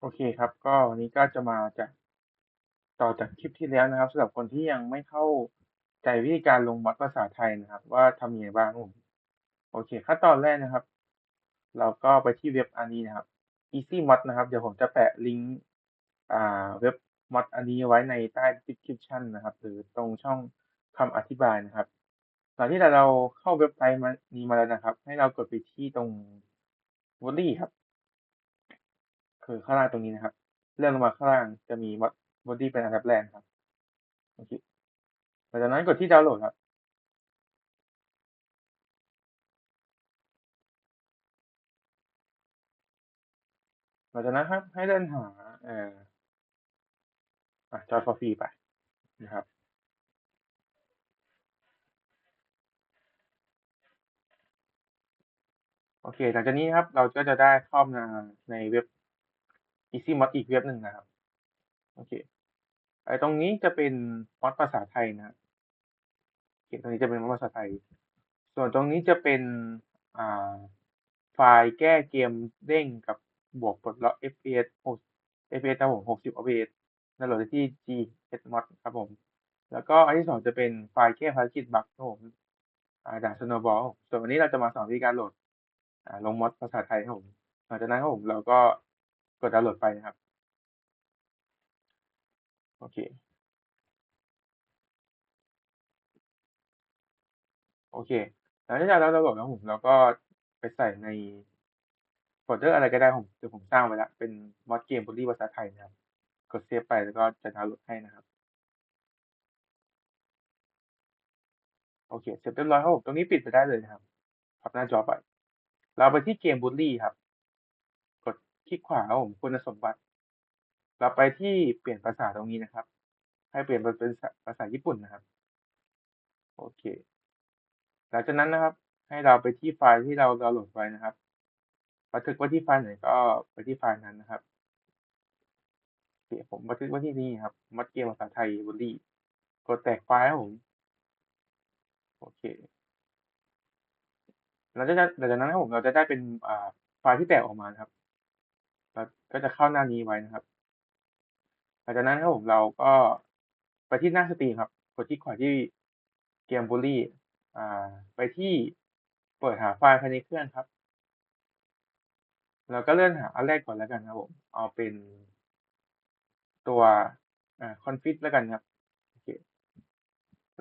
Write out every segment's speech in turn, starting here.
โอเคครับ ก็วันนี้ก็จะมาจากต่อจากคลิปที่แล้วนะครับสำหรับคนที่ยังไม่เข้าใจวิธีการลงมอดภาษาไทยนะครับ ว่าทำยังไงบ้างผมโอเคขั้นตอนแรกนะครับ เราก็ไปที่เว็บอันนี้นะครับ easy mod นะครับ เดี๋ยวผมจะแปะลิงก์อ่าเว็บมอดอันนี้ไว้ในใต้ description นะครับ หรือตรงช่องคำอธิบายนะครับหลังที่เราเข้าเว็บไซต์มานี้มาแล้วนะครับ ให้เรากดไปที่ตรง body ครับ คือข้างล่างตรงนี้นะครับ เลื่อนลงมาข้างล่างจะมี mod body เป็นอันดับแรกครับโอเคหลังจากนั้นกดที่ดาวน์โหลดครับหลังจากนั้นครับให้เลื่นหาเอ่ออะจอยฟอร์ฟรีไปนะครับโอเค หลังจากนี้ครับ เราก็จะได้เข้ามาในเว็บ Easy Mod อีกเว็บหนึ่งนะครับ โอเค ไอ้ตรงนี้จะเป็นมอดภาษาไทยนะครับโอเคตรงนี้จะเป็นมอดภาษาไทย ส่วนตรงนี้จะเป็นอ่าไฟล์แก้เกมเด้งกับบวกปลดล็อก FPS 6 FPS ครับผม60 FPS ดาวน์โหลดที่ GSMod ครับผม แล้วก็อันที่สองจะเป็นไฟล์แก้ภารกิจบั๊กครับผมอ่าด่าน Snowball ส่วนวันนี้เราจะมาสอนวิธีการโหลดลงมอดภาษาไทยครับผมหลังจากนั้นครับผมเราก็ กดดาวน์โหลดไปนะครับ โอเค โอเคหลังจากเราดาวน์โหลดแล้วผมเราก็ไปใส่ในโฟลเดอร์อะไรก็ได้ผมเดี๋ยวผมสร้างไว้แล้วเป็นมอดเกมบุรีภาษาไทยนะครับ กดเซฟไปแล้วก็จะดาวน์โหลดให้นะครับโอเค เสร็จเรียบร้อยครับผม ตรงนี้ปิดไปได้เลยนะครับพับหน้าจอไป เราไปที่เกมบุรีครับ คลิกขวาครับผมคุณสมบัติ เราไปที่เปลี่ยนภาษาตรงนี้นะครับ ให้เปลี่ยนเป็นภาษาญี่ปุ่นนะครับ โอเค หลังจากนั้นนะครับ ให้เราไปที่ไฟล์ที่เราดาวน์โหลดไว้นะครับบันทึกไว้ที่ไฟล์ไหนก็ไปที่ไฟล์นั้นนะครับโอเคผมบันทึกไว้ที่นี่ครับ มัดเกมภาษาไทยบุรีกดแตกไฟล์ครับผม โอเคหลังจากนั้นหลังจากนั้นครับผมเราจะได้เป็นไฟล์ที่แตกออกมาครับ เราก็จะเข้าหน้านี้ไว้นะครับ หลังจากนั้นครับผมเราก็ไปที่หน้าสตรีมครับ กดที่ขวาที่เกมบุรีอ่าไปที่เปิดหาไฟล์ภายในเครื่องครับ เราก็เลื่อนหาอันแรกก่อนแล้วกันครับผมเอาเป็นตัวอ่า config แล้วกันครับโอเค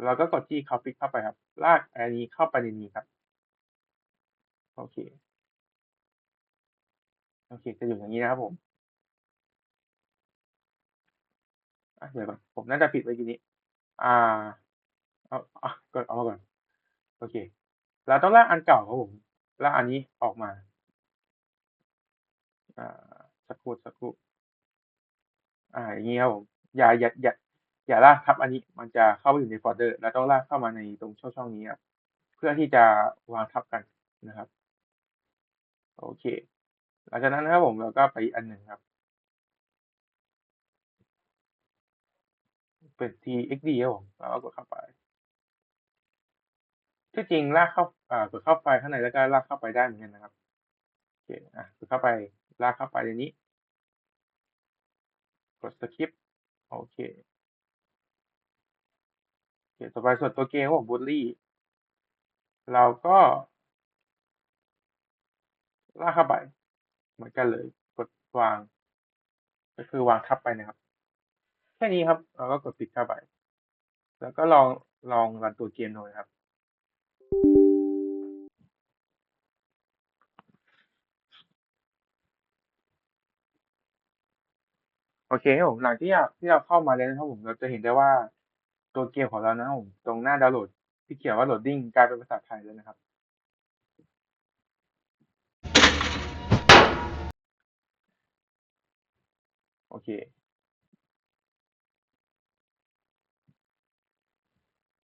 เราก็กดที่ config เข้าไปครับ ลากอันนี้เข้าไปในนี้ครับโอเค โอเค จะอยู่อย่างนี้นะครับผมอะเดี๋ยวก่อนผมน่าจะปิดไว้ทีนี้ อ่า เอาเอากดเอามาก่อน โอเค เราต้องลากอันเก่าครับผมลากอันนี้ออกมา อ่า สักครู่สักครู่อ่า อย่างนี้ครับผม อย่า อย่า อย่า อย่าลากทับอันนี้ มันจะเข้าไปอยู่ในโฟลเดอร์ เราต้องลากเข้ามาในตรงช่องช่องนี้ครับ เพื่อที่จะวางทับกันนะครับ โอเค หลังจากนั้นนะครับผมเราก็ไปอันหนึ่งครับ เป็น txd ครับผมแล้วก็กดเข้าไป ที่จริงลากเข้าอ่ากดเข้าไปข้างในแล้วก็ลากเข้าไปได้เหมือนกันนะครับโอเคอะกดเข้าไปลากเข้าไปในนี้ กด skip โอเคโอเคต่อไปส่วนตัวเกมของบูลลี่เราก็ลากเข้าไป มือนกันเลยกดวาง ก็คือวางทับไปนะครับ แค่นี้ครับเราก็กดปิดเข้าไป แล้วก็ลองลองรันตัวเกมดูนะครับโอเคครับผมหลังที่เราที่เราเข้ามาแล้วนะครับผมเราจะเห็นได้ว่าตัวเกมของเรานะครับผมตรงหน้าดาวน์โหลดที่เขียนว่าโหลดดิ้งกลายเป็นภาษาไทยแล้วนะครับ โอเค